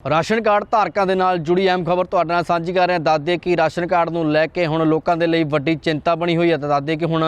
Ration card ਧਾਰਕਾਂ ਦੇ ਨਾਲ ਜੁੜੀ ਅਹਿਮ ਖਬਰ ਤੁਹਾਡੇ ਨਾਲ ਸਾਂਝੀ ਕਰ ਰਹੇ ਹਾਂ। ਦੱਸਦੇ ਕਿ ਰਾਸ਼ਨ ਕਾਰਡ ਨੂੰ ਲੈ ਕੇ ਹੁਣ ਲੋਕਾਂ ਦੇ ਲਈ ਵੱਡੀ ਚਿੰਤਾ ਬਣੀ ਹੋਈ ਹੈ ਤਾਂ ਦੱਸਦੇ ਕਿ ਹੁਣ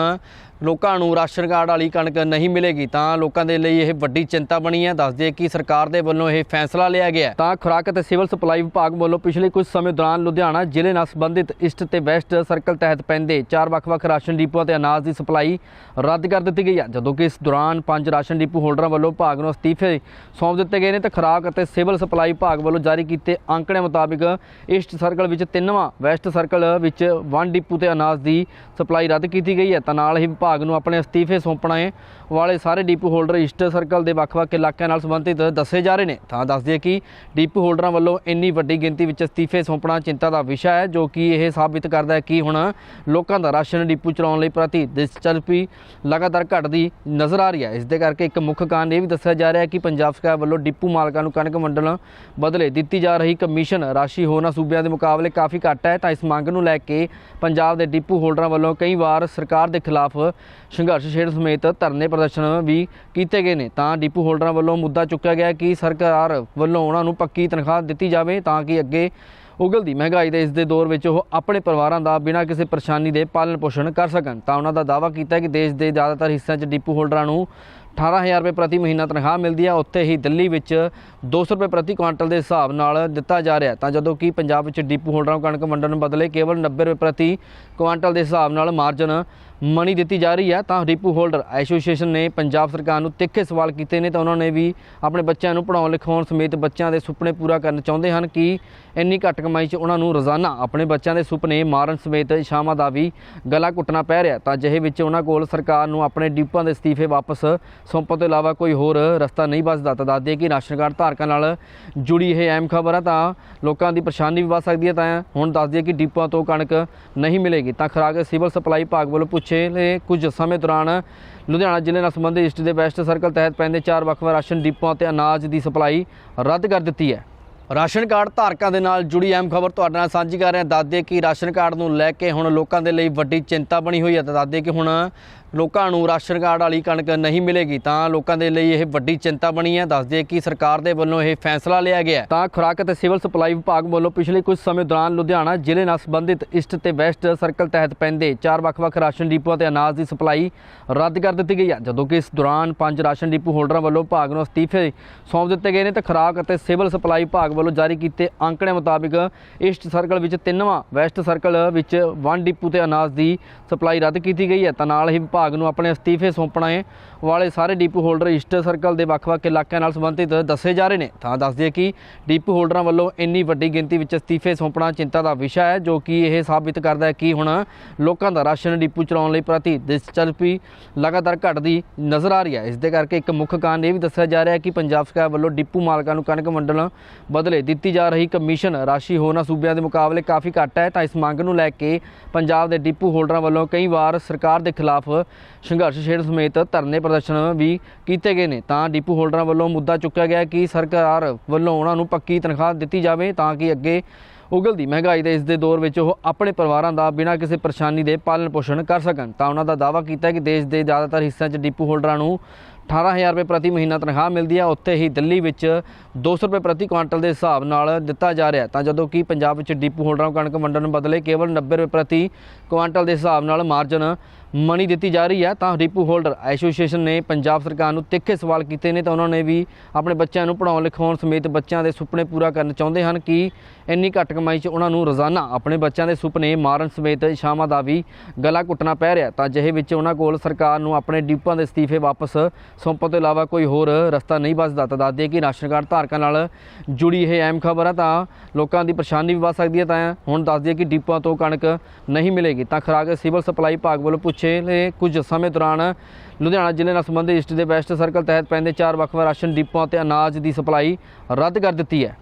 ਲੋਕਾਂ ਨੂੰ ਰਾਸ਼ਨ ਕਾਰਡ ਵਾਲੀ ਕਣਕ ਨਹੀਂ ਮਿਲੇਗੀ, ਤਾਂ ਲੋਕਾਂ ਦੇ ਲਈ ਇਹ ਵੱਡੀ ਚਿੰਤਾ ਬਣੀ ਹੈ। ਦੱਸਦੇ ਕਿ ਸਰਕਾਰ ਦੇ ਵੱਲੋਂ ਇਹ ਫੈਸਲਾ ਲਿਆ ਗਿਆ ਤਾਂ ਖੁਰਾਕ ਅਤੇ ਸਿਵਲ ਸਪਲਾਈ ਵਿਭਾਗ ਵੱਲੋਂ ਪਿਛਲੇ ਕੁਝ ਸਮੇਂ ਦੌਰਾਨ ਲੁਧਿਆਣਾ ਜ਼ਿਲ੍ਹੇ ਨਾਲ ਸੰਬੰਧਿਤ ਇਸਟ ਤੇ ਵੈਸਟ ਸਰਕਲ ਤਹਿਤ ਪੈਂਦੇ ਚਾਰ ਵੱਖ-ਵੱਖ ਰਾਸ਼ਨ ਡਿਪੂਆਂ ਤੇ ਅਨਾਜ ਦੀ ਸਪਲਾਈ ਰੱਦ ਕਰ ਦਿੱਤੀ ਗਈ ਹੈ। ਜਦੋਂ ਕਿ ਇਸ ਦੌਰਾਨ ਪੰਜ ਰਾਸ਼ਨ ਡਿਪੂ ਹੋਲਡਰਾਂ ਵੱਲੋਂ ਵਿਭਾਗ ਨੂੰ ਅਸਤੀਫੇ ਸੌਂਪ ਦਿੱਤੇ ਗਏ ਨੇ ਤੇ ਖੁਰਾਕ ਅਤੇ ਸਿਵਲ ਸਪਲਾਈ ਵਿਭਾਗ ਵੱਲੋਂ ਜਾਰੀ ਕੀਤੇ ਅੰਕੜਿਆਂ ਮੁਤਾਬਿਕ ਈਸਟ ਸਰਕਲ ਵਿੱਚ ਤਿੰਨਵਾਂ ਵੈਸਟ ਸਰਕਲ ਵਿੱਚ ਵਨ ਡਿਪੂ ਤੇ ਅਨਾਜ ਦੀ ਸਪਲਾਈ ਰੱਦ ਕੀਤੀ ਗਈ ਹੈ। ਤਾਂ ਨਾਲ ਹੀ ਵਿਭਾਗ ਨੂੰ ਆਪਣੇ ਅਸਤੀਫੇ ਸੌਂਪਣੇ ਵਾਲੇ ਸਾਰੇ ਡਿਪੂ ਹੋਲਡਰ ਈਸਟਰ ਸਰਕਲ ਦੇ ਵੱਖ-ਵੱਖ ਇਲਾਕਿਆਂ ਨਾਲ ਸੰਬੰਧਿਤ ਦੱਸੇ ਜਾ ਰਹੇ ਨੇ। ਤਾਂ ਦੱਸ ਦਈਏ ਕਿ ਡਿਪੂ ਹੋਲਡਰਾਂ ਵੱਲੋਂ ਇੰਨੀ ਵੱਡੀ ਗਿਣਤੀ ਵਿੱਚ ਅਸਤੀਫੇ ਸੌਂਪਣਾ ਚਿੰਤਾ ਦਾ ਵਿਸ਼ਾ ਹੈ, ਜੋ ਕਿ ਇਹ ਸਾਬਿਤ ਕਰਦਾ ਹੈ ਕਿ ਹੁਣ ਲੋਕਾਂ ਦਾ ਰਾਸ਼ਨ ਡਿਪੂ ਚਲਾਉਣ ਲਈ ਪ੍ਰਤੀ ਦਿਲਚਸਪੀ ਲਗਾਤਾਰ ਘਟਦੀ ਨਜ਼ਰ ਆ ਰਹੀ ਹੈ। ਇਸ ਦੇ ਕਰਕੇ ਇੱਕ ਮੁੱਖ ਕਾਰਨ ਇਹ ਵੀ ਦੱਸਿਆ ਜਾ ਰਿਹਾ ਹੈ ਕਿ ਪੰਜਾਬ ਸਰਕਾਰ ਵੱਲੋਂ ਡਿਪੂ ਮਾਲਕਾਂ ਨੂੰ ਕਣਕ ਮੰਡਲ ਬਦਲੇ ਦਿੱਤੀ ਜਾ ਰਹੀ ਕਮਿਸ਼ਨ ਰਾਸ਼ੀ ਹੋਰਨਾਂ ਸੂਬਿਆਂ ਦੇ ਮੁਕਾਬਲੇ ਕਾਫੀ ਘੱਟ ਹੈ। ਤਾਂ ਇਸ ਮੰਗ ਨੂੰ ਲੈ ਕੇ ਪੰਜਾਬ ਦੇ ਡਿਪੂ ਹੋਲਡਰਾਂ ਵੱਲੋਂ ਕਈ ਵਾਰ ਸਰਕਾਰ ਦੇ ਖਿਲਾਫ ਸੰਘਰਸ਼ ਛੇੜ ਸਮੇਤ ਧਰਨੇ ਪ੍ਰਦਰਸ਼ਨ ਵੀ ਕੀਤੇ ਗਏ ਨੇ। ਤਾਂ ਡਿਪੂ ਹੋਲਡਰਾਂ ਵੱਲੋਂ ਮੁੱਦਾ ਚੁੱਕਿਆ ਗਿਆ ਕਿ ਸਰਕਾਰ ਵੱਲੋਂ ਉਹਨਾਂ ਨੂੰ ਪੱਕੀ ਤਨਖਾਹ ਦਿੱਤੀ ਜਾਵੇ ਤਾਂ ਕਿ ਅੱਗੇ ਉਗਲਦੀ ਮਹਿੰਗਾਈ ਦੇ ਇਸ ਦੇ ਦੌਰ ਵਿੱਚ ਉਹ ਆਪਣੇ ਪਰਿਵਾਰਾਂ ਦਾ ਬਿਨਾਂ ਕਿਸੇ ਪਰੇਸ਼ਾਨੀ ਦੇ ਪਾਲਣ ਪੋਸ਼ਣ ਕਰ ਸਕਣ। ਤਾਂ ਉਹਨਾਂ ਦਾ ਦਾਅਵਾ ਕੀਤਾ ਕਿ ਦੇਸ਼ ਦੇ ਜ਼ਿਆਦਾਤਰ ਹਿੱਸਿਆਂ 'ਚ ਡਿਪੂ ਹੋਲਡਰਾਂ ਨੂੰ 18000 ਰੁਪਏ ਪ੍ਰਤੀ ਮਹੀਨਾ ਤਨਖਾਹ ਮਿਲਦੀ ਹੈ ਉੱਥੇ ਹੀ ਦਿੱਲੀ ਵਿੱਚ 200 ਰੁਪਏ ਪ੍ਰਤੀ ਕੁਆਂਟਲ ਦੇ ਹਿਸਾਬ ਨਾਲ ਦਿੱਤਾ ਜਾ ਰਿਹਾ। ਤਾਂ ਜਦੋਂ ਕਿ ਪੰਜਾਬ ਵਿੱਚ ਡੀਪੂ ਹੋਲਡਰਾਂ ਨੂੰ ਕਣਕ ਵੰਡਣ ਬਦਲੇ ਕੇਵਲ 90 ਰੁਪਏ ਪ੍ਰਤੀ ਕੁਆਂਟਲ ਦੇ ਹਿਸਾਬ ਨਾਲ ਮਾਰਜਨ ਮਨੀ ਦਿੱਤੀ ਜਾ ਰਹੀ ਹੈ ਤਾਂ ਡੀਪੂ ਹੋਲਡਰ ਐਸੋਸੀਏਸ਼ਨ ਨੇ ਪੰਜਾਬ ਸਰਕਾਰ ਨੂੰ ਤਿੱਖੇ ਸਵਾਲ ਕੀਤੇ ਨੇ। ਤਾਂ ਉਹਨਾਂ ਨੇ ਵੀ ਆਪਣੇ ਬੱਚਿਆਂ ਨੂੰ ਪੜ੍ਹਾਉਣ, ਲਿਖਾਉਣ ਸਮੇਤ ਬੱਚਿਆਂ ਦੇ ਸੁਪਨੇ ਪੂਰਾ ਕਰਨ ਚਾਹੁੰਦੇ ਹਨ ਕਿ ਇੰਨੀ ਘੱਟ ਕਮਾਈ 'ਚ ਉਹਨਾਂ ਨੂੰ ਰੋਜ਼ਾਨਾ ਆਪਣੇ ਬੱਚਿਆਂ ਦੇ ਸੁਪਨੇ ਮਾਰਨ ਸਮੇਤ ਇਸ਼ਾਵਾਂ ਦਾ ਵੀ ਗਲਾ ਘੁੱਟਣਾ ਪੈ ਰਿਹਾ। ਤਾਂ ਜਿਹੇ ਵਿੱਚ ਉਹਨਾਂ ਕੋਲ ਸਰਕਾਰ ਨੂੰ ਆਪਣੇ ਡਿਪੂਆਂ ਦੇ ਅਸਤੀਫੇ ਵਾਪਸ ਸੌਂਪਣ ਤੋਂ ਇਲਾਵਾ ਕੋਈ ਹੋਰ ਰਸਤਾ ਨਹੀਂ ਬਚਦਾ ਤਾਂ ਦੱਸਦੇ ਕਿ ਰਾਸ਼ਨ ਕਾਰਡ ਧਾਰਕਾਂ ਨਾਲ ਜੁੜੀ ਇਹ ਅਹਿਮ ਖਬਰ ਹੈ ਤਾਂ ਲੋਕਾਂ ਦੀ ਪਰੇਸ਼ਾਨੀ ਵੀ ਵੱਧ ਸਕਦੀ ਹੈ। ਤਾਂ ਹੁਣ ਦੱਸਦੀ ਹੈ ਕਿ ਡਿਪੂਆਂ ਤੋਂ ਕਣਕ ਨਹੀਂ ਮਿਲੇਗੀ। ਤਾਂ ਖੁਰਾਕ ਸਿਵਲ ਸਪਲਾਈ ਵਿਭਾਗ ਵੱਲੋਂ ਪੁੱਛੇ ਨੇ ਕੁਝ ਸਮੇਂ ਦੌਰਾਨ ਲੁਧਿਆਣਾ ਜ਼ਿਲ੍ਹੇ ਨਾਲ ਸੰਬੰਧਿਤ ਇਸਟ ਦੇ ਵੈਸਟ ਸਰਕਲ ਤਹਿਤ ਪੈਂਦੇ ਚਾਰ ਵੱਖ-ਵੱਖ ਰਾਸ਼ਨ ਡਿਪੂਆਂ ਤੇ ਅਨਾਜ ਦੀ ਸਪਲਾਈ ਰੱਦ ਕਰ ਦਿੱਤੀ ਹੈ। ਰਾਸ਼ਨ ਕਾਰਡ ਧਾਰਕਾਂ ਦੇ ਨਾਲ ਜੁੜੀ ਅਹਿਮ ਖਬਰ ਤੁਹਾਡੇ ਨਾਲ ਸਾਂਝੀ ਕਰ ਰਿਹਾ। ਹਾਂ ਦੱਸਦੇ ਕਿ ਰਾਸ਼ਨ ਕਾਰਡ ਨੂੰ ਲੈ ਕੇ ਹੁਣ ਲੋਕਾਂ ਦੇ ਲਈ ਵੱਡੀ ਚਿੰਤਾ ਬਣੀ ਹੋਈ ਹੈ ਤਾਂ ਦੱਸਦੇ ਕਿ ਹੁਣ ਲੋਕਾਂ ਨੂੰ ਰਾਸ਼ਨ ਕਾਰਡ ਵਾਲੀ ਕਣਕ ਨਹੀਂ ਮਿਲੇਗੀ ਤਾਂ ਲੋਕਾਂ ਦੇ ਲਈ ਇਹ ਵੱਡੀ ਚਿੰਤਾ ਬਣੀ ਹੈ। ਦੱਸਦੇ ਕਿ ਸਰਕਾਰ ਦੇ ਵੱਲੋਂ ਇਹ ਫੈਸਲਾ ਲਿਆ ਗਿਆ ਤਾਂ ਖੁਰਾਕ ਅਤੇ ਸਿਵਲ ਸਪਲਾਈ ਵਿਭਾਗ ਵੱਲੋਂ ਪਿਛਲੇ ਕੁਝ ਸਮੇਂ ਦੌਰਾਨ ਲੁਧਿਆਣਾ ਜ਼ਿਲ੍ਹੇ ਨਾਲ ਸੰਬੰਧਿਤ ਈਸਟ ਤੇ ਵੈਸਟ ਸਰਕਲ ਤਹਿਤ ਪੈਂਦੇ ਚਾਰ ਵੱਖ-ਵੱਖ ਰਾਸ਼ਨ ਡਿਪੂਆਂ ਤੇ ਅਨਾਜ ਦੀ ਸਪਲਾਈ ਰੱਦ ਕਰ ਦਿੱਤੀ ਗਈ ਹੈ। ਜਦੋਂ ਕਿ ਇਸ ਦੌਰਾਨ ਪੰਜ ਰਾਸ਼ਨ ਡਿਪੂ ਹੋਲਡਰਾਂ ਵੱਲੋਂ ਵਿਭਾਗ ਨੂੰ ਅਸਤੀਫੇ ਸੌਂਪ ਦਿੱਤੇ ਗਏ ਨੇ ਤੇ ਖੁਰਾਕ ਅਤੇ ਸਿਵਲ ਸਪਲਾਈ ਵਿਭਾਗ ਵੱਲੋਂ ਜਾਰੀ ਕੀਤੇ ਅੰਕੜੇ ਮੁਤਾਬਿਕ ਈਸਟ ਸਰਕਲ ਵਿੱਚ ਤਿੰਨਵਾਂ ਵੈਸਟ ਸਰਕਲ ਵਿੱਚ ਵਨ ਡਿਪੂ ਤੇ ਅਨਾਜ ਦੀ ਸਪਲਾਈ ਰੱਦ ਕੀਤੀ ਗਈ ਹੈ। ਤਾਂ ਨਾਲ ਹੀ ਵਿਭਾਗ ਨੂੰ ਆਪਣੇ ਅਸਤੀਫੇ ਸੌਂਪਣੇ ਵਾਲੇ ਸਾਰੇ ਡਿਪੂ ਹੋਲਡਰ ਈਸਟ ਸਰਕਲ ਦੇ ਵੱਖ-ਵੱਖ ਇਲਾਕਿਆਂ ਨਾਲ ਸੰਬੰਧਿਤ ਦੱਸੇ ਜਾ ਰਹੇ ਨੇ। ਤਾਂ ਦੱਸ ਦਈਏ ਕਿ ਡਿਪੂ ਹੋਲਡਰਾਂ ਵੱਲੋਂ ਇੰਨੀ ਵੱਡੀ ਗਿਣਤੀ ਵਿੱਚ ਅਸਤੀਫੇ ਸੌਂਪਣਾ ਚਿੰਤਾ ਦਾ ਵਿਸ਼ਾ ਹੈ, ਜੋ ਕਿ ਇਹ ਸਾਬਿਤ ਕਰਦਾ ਹੈ ਕਿ ਹੁਣ ਲੋਕਾਂ ਦਾ ਰਾਸ਼ਨ ਡਿਪੂ ਚਲਾਉਣ ਲਈ ਪ੍ਰਤੀ ਦਿਲਚਸਪੀ ਲਗਾਤਾਰ ਘਟਦੀ ਨਜ਼ਰ ਆ ਰਹੀ ਹੈ। ਇਸ ਦੇ ਕਰਕੇ ਇੱਕ ਮੁੱਖ ਕਾਰਨ ਇਹ ਵੀ ਦੱਸਿਆ ਜਾ ਰਿਹਾ ਹੈ ਕਿ ਪੰਜਾਬ ਸਰਕਾਰ ਵੱਲੋਂ ਡਿਪੂ ਮਾਲਕਾਂ ਨੂੰ ਕਣਕ ਵੰਡਣ ਬਦਲੇ ਦਿੱਤੀ ਜਾ ਰਹੀ ਕਮਿਸ਼ਨ ਰਾਸ਼ੀ ਹੋਰਨਾਂ ਸੂਬਿਆਂ ਦੇ ਮੁਕਾਬਲੇ ਕਾਫੀ ਘੱਟ ਹੈ, ਤਾਂ ਇਸ ਮੰਗ ਨੂੰ ਲੈ ਕੇ ਪੰਜਾਬ ਦੇ ਡਿਪੂ ਹੋਲਡਰਾਂ ਵੱਲੋਂ ਕਈ ਵਾਰ ਸਰਕਾਰ ਦੇ ਖਿਲਾਫ ਸੰਘਰਸ਼ ਛੇੜ ਸਮੇਤ ਧਰਨੇ ਪ੍ਰਦਰਸ਼ਨ ਵੀ ਕੀਤੇ ਗਏ ਨੇ। ਤਾਂ ਡਿਪੂ ਹੋਲਡਰਾਂ ਵੱਲੋਂ ਮੁੱਦਾ ਚੁੱਕਿਆ ਗਿਆ ਕਿ ਸਰਕਾਰ ਵੱਲੋਂ ਉਹਨਾਂ ਨੂੰ ਪੱਕੀ ਤਨਖਾਹ ਦਿੱਤੀ ਜਾਵੇ ਤਾਂ ਕਿ ਅੱਗੇ ਉਗਲਦੀ ਮਹਿੰਗਾਈ ਦੇ ਇਸ ਦੇ ਦੌਰ ਵਿੱਚ ਉਹ ਆਪਣੇ ਪਰਿਵਾਰਾਂ ਦਾ ਬਿਨਾਂ ਕਿਸੇ ਪਰੇਸ਼ਾਨੀ ਦੇ ਪਾਲਣ ਪੋਸ਼ਣ ਕਰ ਸਕਣ। ਤਾਂ ਉਹਨਾਂ ਦਾ ਦਾਅਵਾ ਕੀਤਾ ਕਿ ਦੇਸ਼ ਦੇ ਜ਼ਿਆਦਾਤਰ ਹਿੱਸਿਆਂ 'ਚ ਡਿਪੂ ਹੋਲਡਰਾਂ ਨੂੰ 18000 ਰੁਪਏ ਪ੍ਰਤੀ ਮਹੀਨਾ ਤਨਖਾਹ ਮਿਲਦੀ ਹੈ ਉੱਥੇ ਹੀ ਦਿੱਲੀ ਵਿੱਚ 200 ਰੁਪਏ ਪ੍ਰਤੀ ਕੁਆਂਟਲ ਦੇ ਹਿਸਾਬ ਨਾਲ ਦਿੱਤਾ ਜਾ ਰਿਹਾ। ਤਾਂ ਜਦੋਂ ਕਿ ਪੰਜਾਬ ਵਿੱਚ ਡੀਪੂ ਹੋਲਡਰਾਂ ਨੂੰ ਕਣਕ ਵੰਡਣ ਬਦਲੇ ਕੇਵਲ 90 ਰੁਪਏ ਪ੍ਰਤੀ ਕੁਆਂਟਲ ਦੇ ਹਿਸਾਬ ਨਾਲ ਮਾਰਜਨ ਮਨੀ ਦਿੱਤੀ ਜਾ ਰਹੀ ਹੈ ਤਾਂ ਡੀਪੂ ਹੋਲਡਰ ਐਸੋਸੀਏਸ਼ਨ ਨੇ ਪੰਜਾਬ ਸਰਕਾਰ ਨੂੰ ਤਿੱਖੇ ਸਵਾਲ ਕੀਤੇ ਨੇ, ਤਾਂ ਉਹਨਾਂ ਨੇ ਵੀ ਆਪਣੇ ਬੱਚਿਆਂ ਨੂੰ ਪੜ੍ਹਾਉਣ, ਲਿਖਾਉਣ ਸਮੇਤ ਬੱਚਿਆਂ ਦੇ ਸੁਪਨੇ ਪੂਰਾ ਕਰਨ ਚਾਹੁੰਦੇ ਹਨ ਕਿ ਇੰਨੀ ਘੱਟ ਕਮਾਈ 'ਚ ਉਹਨਾਂ ਨੂੰ ਰੋਜ਼ਾਨਾ ਆਪਣੇ ਬੱਚਿਆਂ ਦੇ ਸੁਪਨੇ ਮਾਰਨ ਸਮੇਤ ਇਸ਼ਾਵਾਂ ਦਾ ਵੀ ਗਲਾ ਘੁੱਟਣਾ ਪੈ ਰਿਹਾ ਤਾਂ ਜਿਹੇ ਵਿੱਚ ਉਹਨਾਂ ਕੋਲ ਸਰਕਾਰ ਨੂੰ ਆਪਣੇ ਡੀਪਾਂ ਦੇ ਅਸਤੀਫੇ ਵਾਪਸ ਸੌਂਪਣ ਤੋਂ ਇਲਾਵਾ ਕੋਈ ਹੋਰ ਰਸਤਾ ਨਹੀਂ ਬਚਦਾ। ਤਾਂ ਦੱਸਦੇ ਕਿ ਰਾਸ਼ਨ ਕਾਰਡ ਧਾਰਕਾਂ ਨਾਲ ਜੁੜੀ ਇਹ ਅਹਿਮ ਖਬਰ ਹੈ ਤਾਂ ਲੋਕਾਂ ਦੀ ਪਰੇਸ਼ਾਨੀ ਵੀ ਵੱਧ ਸਕਦੀ ਹੈ। ਤਾਂ ਹੁਣ ਦੱਸਦੀ ਹੈ ਕਿ ਡਿਪੂਆਂ ਤੋਂ ਕਣਕ ਨਹੀਂ ਮਿਲੇਗੀ, ਤਾਂ ਖੁਰਾਕ ਸਿਵਲ ਸਪਲਾਈ ਵਿਭਾਗ ਵੱਲੋਂ ਪੁੱਛ ਨੇ ਕੁਝ ਸਮੇਂ ਦੌਰਾਨ ਲੁਧਿਆਣਾ ਜ਼ਿਲ੍ਹੇ ਨਾਲ ਸੰਬੰਧਿਤ ਇਸਟ ਦੇ ਵੈਸਟ ਸਰਕਲ ਤਹਿਤ ਪੈਂਦੇ ਚਾਰ ਵੱਖ-ਵੱਖ ਰਾਸ਼ਨ ਡਿਪੂਆਂ ਤੇ ਅਨਾਜ ਦੀ ਸਪਲਾਈ ਰੱਦ ਕਰ ਦਿੱਤੀ ਹੈ।